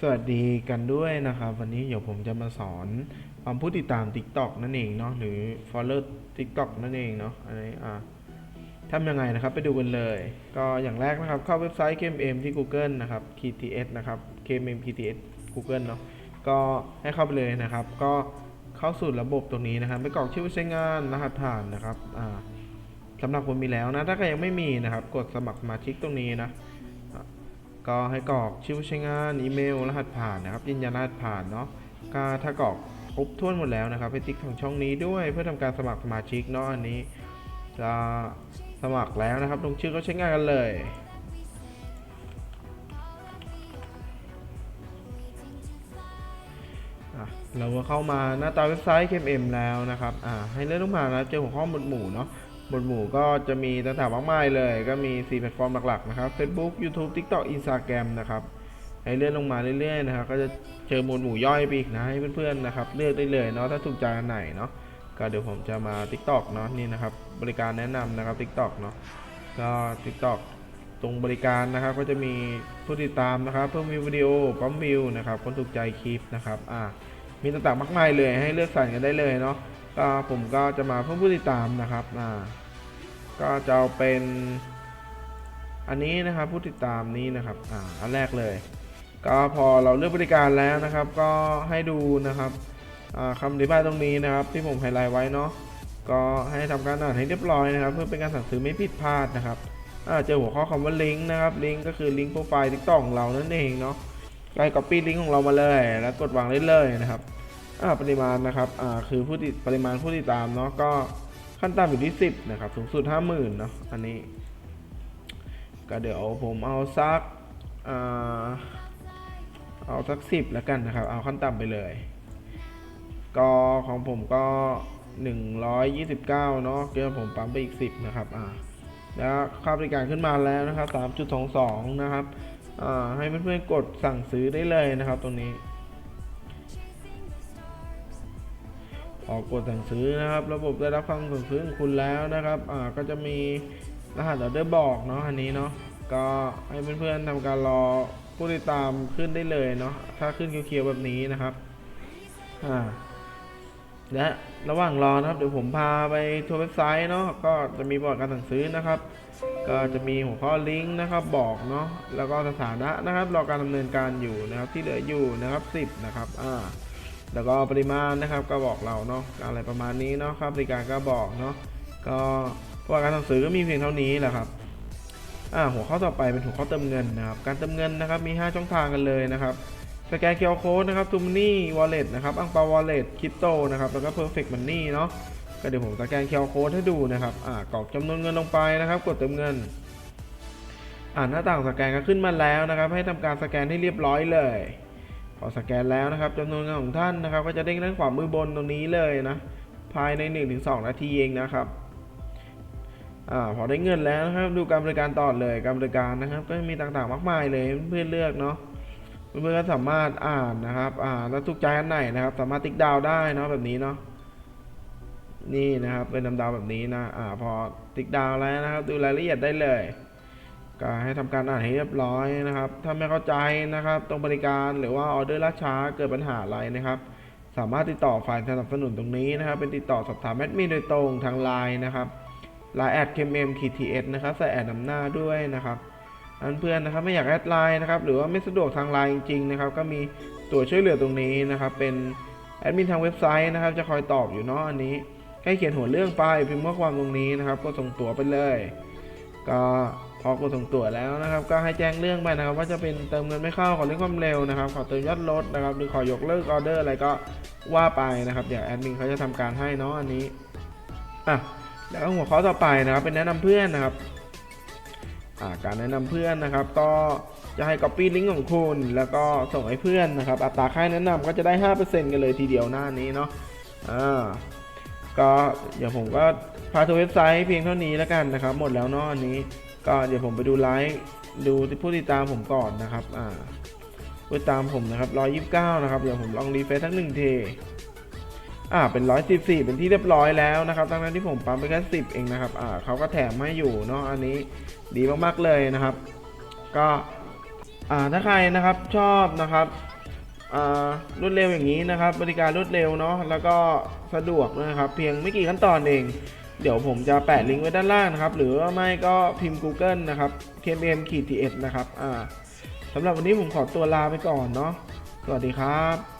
สวัสดีกันด้วยนะครับ วันนี้เดี๋ยวผมจะมาสอนความผู้ติดตาม TikTok นั่นเองเนาะหรือ follow TikTok นั่นเองเนาะอันนี้อ่าทำยังไงนะครับไปดูกันเลย ก็อย่างแรกนะครับ เข้าเว็บไซต์ KMM ที่ Google นะครับ KTS นะครับ KMM KTS Google เนาะก็ให้เข้าไปเลยนะครับ ก็เข้าสู่ระบบตรงนี้นะครับไปกรอกชื่อใช้งานรหัสผ่านนะครับอ่าสำหรับคนมีแล้วนะถ้าใครยังไม่มีนะครับ กดสมัครสมาชิกตรงนี้นะ ก็ให้กรอกชื่อผู้ใช้งานอีเมล รหัสผ่านนะครับยืนยันรหัสผ่านเนาะก็ถ้ากรอกครบถ้วนหมดแล้วนะครับให้ติ๊กของช่องนี้ด้วยเพื่อทำการสมัครสมาชิกเนาะอันนี้จะสมัครแล้วนะครับลงชื่อก็ใช้งานกันเลยอะเราก็เข้ามาหน้าตาเว็บไซต์ KMM แล้วนะครับ อ่า ให้เลื่อนลงมาแล้วเจอหัวข้อหมวดหมู่เนาะ หมวดหมู่ก็จะมีต่างๆมากมายเลย ก็มี 4 แพลตฟอร์มหลักๆนะครับ Facebook YouTube TikTok Instagram นะครับให้เลื่อนลงมาเรื่อยๆนะครับ ก็จะเจอหมวดหมู่ย่อยไปอีกนะให้เพื่อนๆนะครับ เลือกได้เลยเนาะถ้าถูกใจอันไหนเนาะก็เดี๋ยวผมจะมา TikTok เนาะนี่นะครับ บริการแนะนำนะครับ TikTok เนาะก็ TikTok ตรงบริการนะครับ ก็จะมีผู้ติดตามนะครับ เพิ่มวิววิดีโอปั๊มวิวนะครับคนถูกใจคลิปนะครับอ่ามีต่างๆมากมายเลยให้เลือกสรรกันได้เลยเนาะก็ผมก็จะมาเพิ่มผู้ติดตามนะครับอ่า ก็จะเอาเป็นอันนี้นะครับผู้ติดตามนี้นะครับอ่าอันแรกเลย ก็พอเราเลือกบริการแล้วนะครับ ก็ให้ดูนะครับอ่าคำอธิบายตรงนี้นะครับ ที่ผมไฮไลท์ไว้เนาะก็ให้ทำการอ่านให้เรียบร้อยนะครับ เพื่อเป็นการสั่งซื้อไม่ผิดพลาดนะครับอ่าเจอหัวข้อคำว่าลิงก์นะครับลิงก์ก็คือลิงก์โปรไฟล์ทิกตอกของเรานั่นเองเนาะก็ให้ copy ลิงก์ของเรามาเลย แล้วกดวางได้เลยนะครับอ่าปริมาณนะครับอ่าคือผู้ติดปริมาณผู้ติดตามเนาะก็ ขั้นต่ำอยู่ที่ 10 นะครับ สูงสุด 50,000เนาะอันนี้ ก็เดี๋ยวผมเอาสักเอาสัก 10 แล้วกันนะครับ เอาขั้นต่ำไปเลย ก็ของผมก็ 129 เนาะเกินผมปั๊มไปอีก 10 นะครับอ่าแล้วค่าบริการขึ้นมาแล้วนะครับ 3.22 นะครับอ่าให้เพื่อนๆกดสั่งซื้อได้เลยนะครับตรงนี้ ออกกดสั่งซื้อนะครับ ระบบได้รับคำสั่งซื้อของคุณแล้วนะครับอ่าก็จะมีรหัสออเดอร์บอกเนาะอันนี้เนาะก็ให้เพื่อนๆทำการรอผู้ติดตามขึ้นได้เลยเนาะถ้าขึ้นเขียวๆแบบนี้นะครับอ่าและระหว่างรอนะครับเดี๋ยวผมพาไปทัวร์เว็บไซต์เนาะก็จะมีประวัติการสั่งซื้อนะครับ ก็จะมีหัวข้อลิงก์นะครับบอกเนาะแล้วก็สถานะนะครับรอการดำเนินการอยู่นะครับที่เหลืออยู่นะครับ 10 นะครับอ่า แล้วก็ปริมาณนะครับก็บอกเราเนาะอะไรประมาณนี้เนาะค่าบริการก็บอกเนาะก็ประวัติการสั่งซื้อก็มีเพียงเท่านี้แหละครับอ่าหัวข้อต่อไปเป็นหัวข้อเติมเงินนะครับการเติมเงินนะครับมี 5 ช่องทางกันเลยนะครับสแกนเคอร์โค้ดนะครับทูมนี่วอลเล็ตนะครับอังเปาวอลเล็ตคริปโตนะครับแล้วก็เพอร์เฟกต์มันนี่เนาะก็เดี๋ยวผมสแกนเคอร์โค้ดให้ดูนะครับอ่ากรอกจำนวนเงินลงไปนะครับ กดเติมเงินอ่าหน้าต่างสแกนก็ขึ้นมาแล้วนะครับ ให้ทำการสแกนให้เรียบร้อยเลย พอสแกนแล้วนะครับจำนวนเงินของท่านนะครับ ก็จะเด้งด้านขวามือบนตรงนี้เลยนะ ภายใน 1-2 นาทีเองนะครับอพอได้เงินแล้วนะครับ ดูการบริการต่อเลยการบริการนะครับ ก็มีต่างๆมากมายเลยเพื่อนเลือกเนาะเพื่อนก็สามารถอ่านนะครับ อ่าแล้วถูกใจอันไหนนะครับ สามารถติ๊กดาวได้เนาะแบบนี้เนาะนี่นะครับเป็นดาวแบบนี้นะอ่าพอติ๊กดาวแล้วนะครับ ดูรายละเอียดได้เลย ก็ให้ทำการอ่านให้เรียบร้อยนะครับ ถ้าไม่เข้าใจนะครับ ตรงบริการหรือว่าออเดอร์ล่าช้าเกิดปัญหาอะไรนะครับ สามารถติดต่อฝ่ายสนับสนุนตรงนี้นะครับ เป็นติดต่อสอบถามแอดมินโดยตรงทางไลน์นะครับไลน์แอดเคมเอ็มคีทีเอสนะครับใส่แอดนำหน้าด้วยนะครับอันเพื่อนนะครับไม่อยากแอดไลน์นะครับ หรือว่าไม่สะดวกทางไลน์จริงๆนะครับ ก็มีตัวช่วยเหลือตรงนี้นะครับ เป็นแอดมินทางเว็บไซต์นะครับ จะคอยตอบอยู่เนาะอันนี้ให้เขียนหัวเรื่องไปพิมพ์ข้อความตรงนี้นะครับ ก็ส่งตั๋วไปเลย ก็ พอกดส่งตั๋วแล้วนะครับ ก็ให้แจ้งเรื่องไปนะครับ ว่าจะเป็นเติมเงินไม่เข้าขอเรื่องความเร็วนะครับ ขอเติมยอดลดนะครับ หรือขอยกเลิกออเดอร์อะไรก็ว่าไปนะครับเดี๋ยวแอดมินเขาจะทำการให้เนาะอันนี้อะแล้วหัวข้อต่อไปนะครับ เป็นแนะนำเพื่อนนะครับอ่าการแนะนำเพื่อนนะครับ ก็จะให้ copy ลิงก์ของคุณ แล้วก็ส่งให้เพื่อนนะครับ อัตราค่าแนะนำก็จะได้ 5%กันเลยทีเดียวหน้านี้เนาะอ่าก็เดี๋ยวผมก็พาทัวร์เว็บไซต์เพียงเท่านี้แล้วกันนะครับ หมดแล้วเนาะอันนี้ ก็เดี๋ยวผมไปดูไลฟ์ดูที่ผู้ติดตามผมก่อนนะครับอ่าผู้ตามผมนะครับ129นะครับเดี๋ยวผมลองรีเฟซทั้งหนึ่งทีอ่าเป็น114เป็นที่เรียบร้อยแล้วนะครับทั้งนั้นที่ผมปั๊มไปแค่10เองนะครับอ่าเขาก็แถมให้อยู่เนาะอันนี้ดีมากๆเลยนะครับ ก็อ่าถ้าใครนะครับชอบนะครับอ่ารวดเร็วอย่างนี้นะครับ บริการรวดเร็วเนาะแล้วก็สะดวกนะครับ เพียงไม่กี่ขั้นตอนเอง เดี๋ยวผมจะแปะลิงก์ไว้ด้านล่างนะครับ หรือว่าไม่ก็พิมพ์ Google นะครับ KMM ขีด TS นะครับ อ่าสำหรับวันนี้ผมขอตัวลาไปก่อนเนาะ สวัสดีครับ